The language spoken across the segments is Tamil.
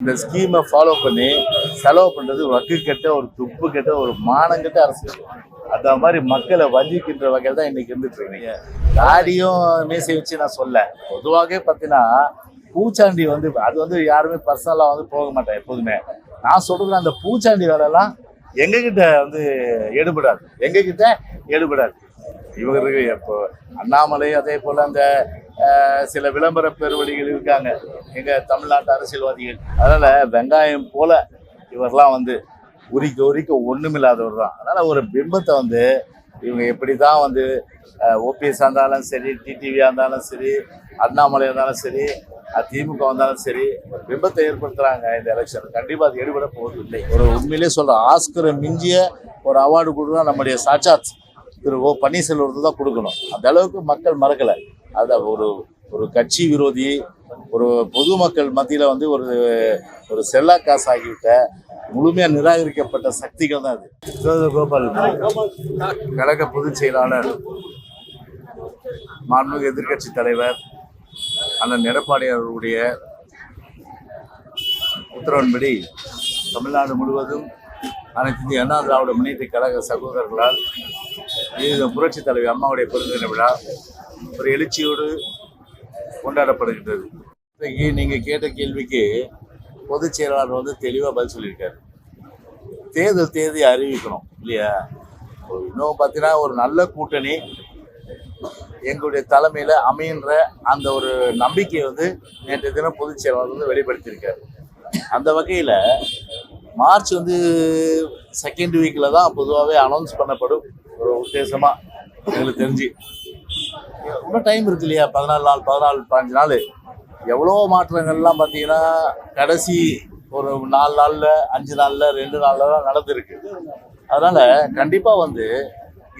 இந்த ஸ்கீமை ஃபாலோ பண்ணி செலவு பண்ணுறது வக்கு கெட்ட ஒரு துப்பு கெட்ட ஒரு மானம் கெட்ட அரசியல் அந்த மாதிரி மக்களை வஞ்சிக்கின்ற வகையில் தான் இன்னைக்கு இருந்துட்டு இருக்கீங்க. தாடியும் மீசை வச்சு நான் சொல்ல பொதுவாகவே பார்த்தீங்கன்னா பூச்சாண்டி வந்து அது வந்து யாருமே பர்சனலாக வந்து போக மாட்டேன் எப்போதுமே. நான் சொல்றது அந்த பூச்சாண்டி வேலைலாம் எங்ககிட்ட வந்து எடுபடாது எங்ககிட்ட எடுபடாது இவங்களுக்கு இப்போ அண்ணாமலை அதே போல் அந்த சில விளம்பர பெருவழிகள் இருக்காங்க. எங்கள் தமிழ்நாட்டு அரசியல்வாதிகள். அதனால் வெங்காயம் போல இவரெல்லாம் வந்து உரிக்க உரிக்க ஒன்றுமில்லாதவர் தான். அதனால் ஒரு பிம்பத்தை வந்து இவங்க எப்படி தான் வந்து ஓபிஎஸ் இருந்தாலும் சரி டிடிவியாக இருந்தாலும் சரி அண்ணாமலை இருந்தாலும் சரி திமுக வந்தாலும் சரி ஒரு பிம்பத்தை ஏற்படுத்துகிறாங்க இந்த எலெக்ஷன் கண்டிப்பாக அது எடுபட போவதில்லை. ஒரு உண்மையிலேயே சொல்கிற ஆஸ்கரை மிஞ்சிய ஒரு அவார்டு கொடுக்குறோம் நம்முடைய சாட்சாத் திரு ஓ பன்னீர்செல்வத்துக்கு தான் கொடுக்கணும். அந்த அளவுக்கு மக்கள் மறக்கலை. அது ஒரு ஒரு கட்சி விரோதி ஒரு பொதுமக்கள் மத்தியில் வந்து ஒரு ஒரு செல்லா காசு ஆகிவிட்ட முழுமையாக நிராகரிக்கப்பட்ட சக்திகள் தான் அது. கோபால் கழக பொதுச் செயலாளர் மாண்புமிகு எதிர்க்கட்சி தலைவர் அண்ணன் எடப்பாடி அவர்களுடைய உத்தரவின்படி தமிழ்நாடு முழுவதும் அனைத்து இந்திய அண்ணா திராவிட முன்னேற்ற கழக சகோதரர்களால் இது புரட்சி தலைவி அம்மாவுடைய பிறந்த விழா. ஒரு எழுச்சியோடு கொண்டாடப்படுகின்றது. இன்றைக்கு நீங்கள் கேட்ட கேள்விக்கு பொதுச் செயலாளர் வந்து தெளிவாக பதில் சொல்லியிருக்காரு. தேர்தல் தேதி அறிவிக்கணும் இல்லையா? இன்னும் பார்த்தீங்கன்னா ஒரு நல்ல கூட்டணி எங்களுடைய தலைமையில் அமைகின்ற அந்த ஒரு நம்பிக்கையை வந்து நேற்று தினம் பொதுச் செயலாளர் வந்து வெளிப்படுத்தியிருக்காரு. அந்த வகையில் மார்ச் வந்து செகண்ட் வீக்கில் தான் பொதுவாகவே அனௌன்ஸ் பண்ணப்படும். ஒரு உத்தேசமாக எங்களுக்கு தெரிஞ்சு. இன்னும் டைம் இருக்கு இல்லையா? பதினாலு நாள் பதினாலு பதினஞ்சு நாள். எவ்வளோ மாற்றங்கள்லாம் பார்த்தீங்கன்னா கடைசி ஒரு நாலு நாளில் அஞ்சு நாளில் ரெண்டு நாளில் தான் நடந்திருக்கு. அதனால் கண்டிப்பாக வந்து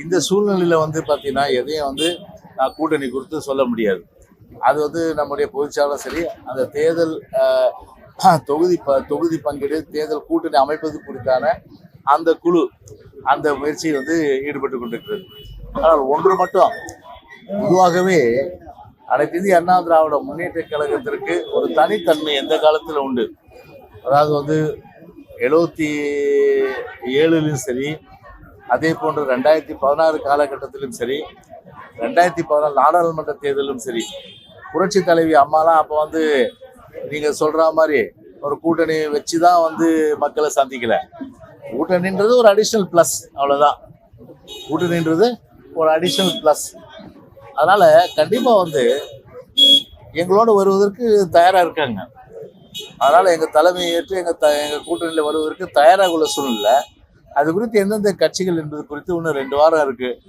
இந்த சூழ்நிலையில் வந்து பார்த்தீங்கன்னா எதையும் வந்து நான் கூட்டணி கொடுத்து சொல்ல முடியாது. அது வந்து நம்முடைய பொதுச்சாலும் சரி அந்த தேர்தல் தொகுதி ப தொகுதி பங்கீடு தேர்தல் கூட்டணி அமைப்பது குறித்தான அந்த குழு அந்த முயற்சியில் வந்து ஈடுபட்டு கொண்டிருக்கிறது. ஆனால் ஒன்று மட்டும் பொதுவாகவே அனைத்து இந்திய அண்ணா திராவிட முன்னேற்ற கழகத்திற்கு ஒரு தனித்தன்மை எந்த காலத்தில் உண்டு. அதாவது வந்து எழுபத்தி ஏழுலையும் சரி அதே போன்று ரெண்டாயிரத்தி பதினாறு காலகட்டத்திலும் சரி ரெண்டாயிரத்தி பதினாலு நாடாளுமன்ற தேர்தலும் சரி புரட்சி தலைவி அம்மாலாம் அப்போ வந்து நீங்கள் சொல்கிற மாதிரி ஒரு கூட்டணி வச்சு தான் வந்து மக்களை சந்திக்கலை. கூட்டணின்றது ஒரு அடிஷ்னல் ப்ளஸ் அவ்வளோதான் கூட்டணின்றது ஒரு அடிஷ்னல் ப்ளஸ் அதனால் கண்டிப்பாக வந்து எங்களோட வருவதற்கு தயாராக இருக்காங்க. அதனால் எங்கள் தலைமையை ஏற்று த எங்கள் கூட்டணியில் வருவதற்கு தயாராக உள்ள சூழ்நிலை. அது குறித்து எந்தெந்த கட்சிகள் என்பது குறித்து இன்னும் ரெண்டு வாரம் இருக்குது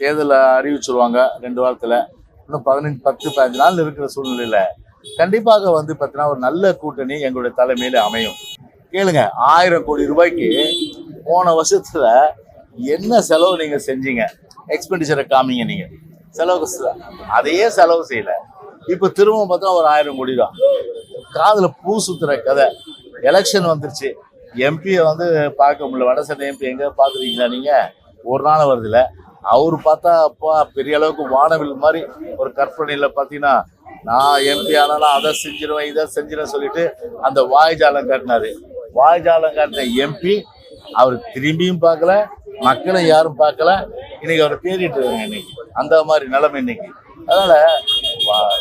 தேர்தலை அறிவிச்சிருவாங்க ரெண்டு வாரத்தில். இன்னும் பதினஞ்சு பத்து பதினஞ்சு நாள் இருக்கிற சூழ்நிலையில் கண்டிப்பாக வந்து பார்த்தீங்கன்னா ஒரு நல்ல கூட்டணி எங்களுடைய தலைமையில் அமையும். கேளுங்க ஆயிரம் கோடி ரூபாய்க்கு போன வருஷத்துல என்ன செலவு நீங்க செஞ்சீங்க? எக்ஸ்பெண்டிச்சரை காமிங்க நீங்க. செலவு அதையே செலவு செய்யல. இப்ப திரும்ப பார்த்தா ஒரு ஆயிரம் கோடி தான் காதுல பூ சுத்துற கதை. எலெக்ஷன் வந்துருச்சு. எம்பியை வந்து பார்க்க முடியல. வடசென்னை எம்பி எங்க? பாத்துருக்கீங்களா நீங்க? ஒரு நாள் வருதுல. அவர் பார்த்தா அப்பா பெரிய அளவுக்கு வானவில் மாதிரி ஒரு கற்பனையில் பார்த்தீங்கன்னா நான் எம்பி ஆனாலும் அதை செஞ்சிருவேன் இதை செஞ்சிருவேன் சொல்லிட்டு அந்த வாய்ஜாலம் காட்டினாரு. வாய்ஜாலம் காட்டின எம்பி அவர் திரும்பியும் பார்க்கல மக்களை யாரும் பார்க்கல. இன்னைக்கு அவர் தேடிட்டு இருக்காங்க இன்னைக்கு. அந்த மாதிரி நிலைமை இன்னைக்கு. அதனால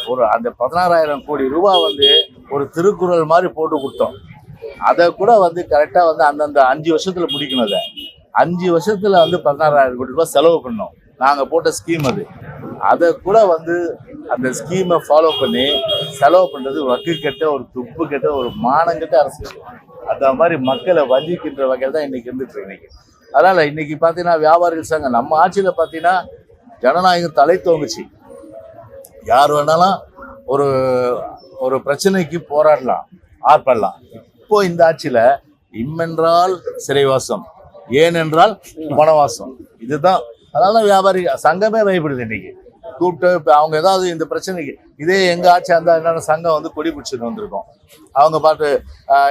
ஒரு அந்த பதினாறாயிரம் கோடி ரூபா வந்து ஒரு திருக்குறள் மாதிரி போட்டு கொடுத்தோம். அதை கூட வந்து கரெக்டாக வந்து அந்தந்த அஞ்சு வருஷத்துல முடிக்கணும் அதை. அஞ்சு வருஷத்துல வந்து பதினாறாயிரம் கோடி ரூபாய் செலவு பண்ணோம். நாங்கள் போட்ட ஸ்கீம் அது. அதை கூட வந்து அந்த ஸ்கீமை ஃபாலோ பண்ணி செலவு பண்ணுறது வக்கு கெட்ட ஒரு துப்பு கெட்ட ஒரு மானம் கெட்ட அரசியல் அந்த மாதிரி மக்களை வஞ்சிக்கின்ற வகையில் தான் இன்னைக்கு இருந்துட்டு இன்னைக்கு அதனால இன்னைக்கு பார்த்தீங்கன்னா வியாபாரிகள் சங்கம் நம்ம ஆட்சியில் பார்த்தீங்கன்னா ஜனநாயகம் தலை தோங்குச்சு யார் வேணாலும் ஒரு ஒரு பிரச்சனைக்கு போராடலாம் ஆர்ப்படலாம் இப்போ இந்த ஆட்சியில இம்மென்றால் சிறைவாசம் ஏனென்றால் வனவாசம். இதுதான். அதனால வியாபாரி சங்கமே பயப்படுது இன்னைக்கு. கூப்பிட்டு இப்போ அவங்க ஏதாவது இந்த பிரச்சனைக்கு இதே எங்கள் ஆட்சியாக இருந்தால் என்னென்ன சங்கம் வந்து கொடி பிடிச்சிட்டு வந்திருக்கோம். அவங்க பாட்டு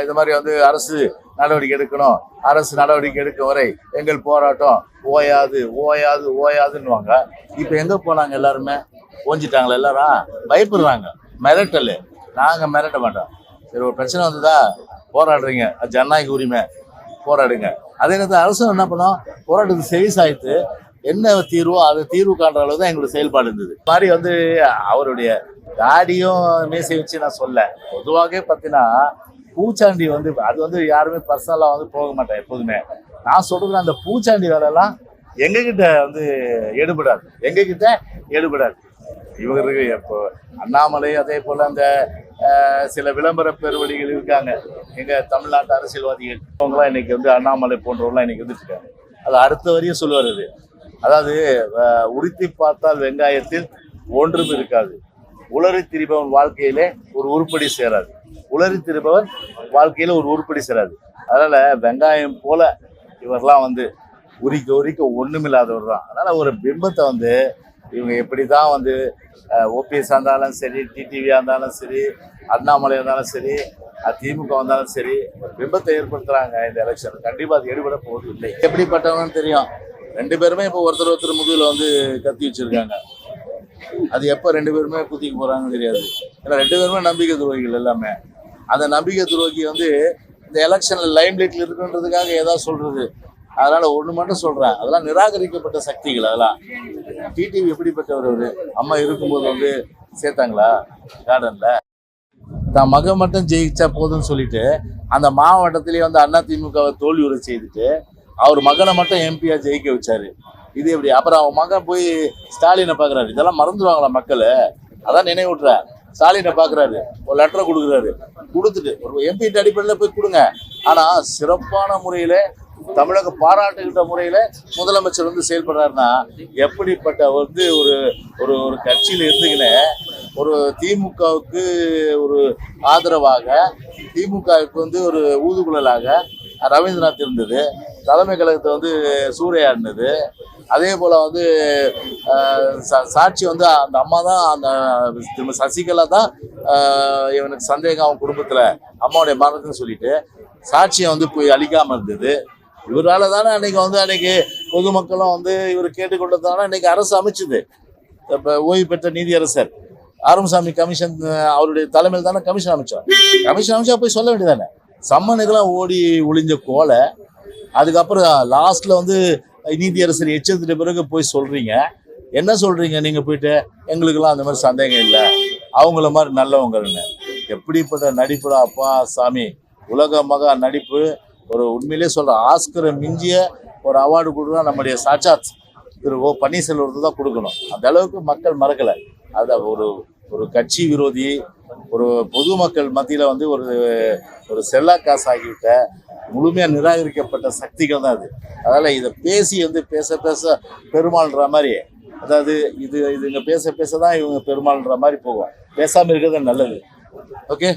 இது மாதிரி வந்து அரசு நடவடிக்கை எடுக்கணும் அரசு நடவடிக்கை எடுக்க வரை எங்கள் போராட்டம் ஓயாது ஓயாது ஓயாதுன்னுவாங்க. இப்போ எங்கே போனாங்க எல்லாருமே? ஓஞ்சிட்டாங்களா எல்லாரும்? பயப்படுறாங்க மிரட்டல். நாங்கள் மிரட்ட மாட்டோம். சரி ஒரு பிரச்சனை வந்ததா? போராடுறீங்க. அது ஜனநாயக உரிமை. போராடுங்க. அதே நேரத்தில் அரசு என்ன பண்ணோம்? போராட்டத்துக்கு செவி சாய்த்து என்ன தீர்வோ அது தீர்வு காண்ற அளவு தான் எங்களுக்கு செயல்பாடு இருந்தது. மாதிரி வந்து அவருடைய தாடியும் மேசை வச்சு நான் சொல்ல பொதுவாகவே பார்த்தீங்கன்னா பூச்சாண்டி வந்து அது வந்து யாருமே பர்சனலாக வந்து போக மாட்டேன் எப்போதுமே. நான் சொல்றது அந்த பூச்சாண்டி வேலைலாம் எங்ககிட்ட வந்து எடுபடாது எங்ககிட்ட எடுபடாது இவருக்கு இப்போ அண்ணாமலை அதே போல் அந்த சில விளம்பர பெருவழிகள் இருக்காங்க. எங்கள் தமிழ்நாட்டு அரசியல்வாதிகள் அவங்களாம் இன்னைக்கு வந்து அண்ணாமலை போன்றவங்களாம் இன்னைக்கு வந்துட்டு இருக்காங்க. அது அடுத்த வரையும் சொல்லுவார் அது. அதாவது அஹ், உரித்தி பார்த்தால் வெங்காயத்தில் ஒன்றும் இருக்காது. உளறி திரிபவன் வாழ்க்கையிலே ஒரு உருப்படி சேராது. உளறி திரிபவன் வாழ்க்கையில ஒரு உருப்படி சேராது. அதனால வெங்காயம் போல இவரெல்லாம் வந்து உரிக்க உரிக்க ஒன்றுமில்லாதவர் தான். அதனால ஒரு பிம்பத்தை வந்து இவங்க எப்படி தான் வந்து ஓபிஎஸ் இருந்தாலும் சரி டிடிவியாக இருந்தாலும் சரி அண்ணாமலை இருந்தாலும் சரி திமுக வந்தாலும் சரி ஒரு பிம்பத்தை ஏற்படுத்துகிறாங்க இந்த எலெக்ஷன் கண்டிப்பாக அது ஈடுபட போவது இல்லை எப்படிப்பட்டவங்கன்னு தெரியும். ரெண்டு பேருமே இப்போ ஒருத்தர் ஒருத்தர் முதுகில் வந்து கத்தி வச்சிருக்காங்க. அது எப்போ ரெண்டு பேருமே குத்திக்க போறாங்கன்னு தெரியாது. ஏன்னா ரெண்டு பேருமே நம்பிக்கை துரோகிகள் எல்லாமே. அந்த நம்பிக்கை துரோகி வந்து இந்த எலெக்ஷனில் லைம் லைட்டில் இருக்குன்றதுக்காக ஏதாவது சொல்றது. அதனால ஒண்ணு மட்டும் சொல்றேன். அதெல்லாம் நிராகரிக்கப்பட்ட சக்திகள் அதெல்லாம். டிடிவி எப்படிப்பட்டவர் அவர்? அம்மா இருக்கும்போது வந்து சேர்த்தாங்களா? கார்டன்ல. தான் மகன் மட்டும் ஜெயிச்சா போதும்னு சொல்லிட்டு அந்த மாவட்டத்திலேயே வந்து அண்ணா திமுகவை தோல்வியுற செய்துட்டு அவர் மகனை மட்டும் எம்பியா ஜெயிக்க வச்சாரு. இது எப்படி? அப்புறம் அவன் மகன் போய் ஸ்டாலினை பார்க்குறாரு. இதெல்லாம் மறந்துடுவாங்களா மக்கள்? அதான் நினைவுட்றார் ஸ்டாலினை பார்க்குறாரு. ஒரு லெட்டரை கொடுக்குறாரு. கொடுத்துட்டு ஒரு எம்பி அடிப்படையில் போய் கொடுங்க. ஆனால் சிறப்பான முறையில் தமிழக பாராட்டுகின்ற முறையில் முதலமைச்சர் வந்து செயல்படுறாருன்னா எப்படிப்பட்ட வந்து ஒரு ஒரு ஒரு கட்சியில் இருந்துக்கினே ஒரு திமுகவுக்கு ஒரு ஆதரவாக திமுகவுக்கு வந்து ஒரு ஊதுகுழலாக ரவீந்திரநாத் இருந்தது. தலைமை கழகத்தை வந்து சூர்யா இருந்தது அதே போல் வந்து சாட்சி வந்து அந்த அம்மா தான் அந்த திரும்ப சசிகலா தான் இவனுக்கு சந்தேகம் அவன் குடும்பத்தில் அம்மாவுடைய மரணத்துன்னு சொல்லிட்டு சாட்சியை வந்து போய் அழிக்காமல் இருந்தது. இவரால் தானே அன்னைக்கு வந்து அன்றைக்கி பொதுமக்களும் வந்து இவர் கேட்டுக்கொண்டதான இன்றைக்கி அரசு அமைச்சுது. இப்போ ஓய்வு பெற்ற நீதியரசர். ஆரம்பசாமி கமிஷன் அவருடைய தலைமையில் தானே கமிஷன் அமைச்சோம் கமிஷன் அமைச்சா போய் சொல்ல வேண்டியதானே சம்மனுக்கெல்லாம் ஓடி ஒளிஞ்ச கோலை அதுக்கப்புறம் லாஸ்ட்டில் வந்து நீதியரசர் எச்சரித்த பிறகு போய் சொல்கிறீங்க என்ன சொல்கிறீங்க நீங்கள் போயிட்டு? எங்களுக்கெல்லாம் அந்த மாதிரி சந்தேகம் இல்லை. அவங்கள மாதிரி நல்லவங்கன்னு எப்படிப்பட்ட நடிப்புடா அப்பா சாமி. உலக மகா நடிப்பு. ஒரு உண்மையிலே சொல்கிற ஆஸ்கரை மிஞ்சிய ஒரு அவார்டு கொடுக்கணும் நம்முடைய சாட்சாத் திரு ஓ பன்னீர்செல்வத்துக்கு தான் கொடுக்கணும். அந்த அளவுக்கு மக்கள் மறக்கலை. அதை ஒரு ஒரு கட்சி விரோதி ஒரு பொதுமக்கள் மத்தியில் வந்து ஒரு ஒரு செல்லா காசு ஆகிவிட்ட முழுமையாக நிராகரிக்கப்பட்ட சக்திகள் தான் அது. அதனால் இதை பேசி வந்து பேச பேச பெருமாள்ன்ற மாதிரி அதாவது இது இதுங்க பேச பேச தான் இவங்க பெருமாள்ன்ற மாதிரி போகும். பேசாமல் இருக்கிறது நல்லது. ஓகே?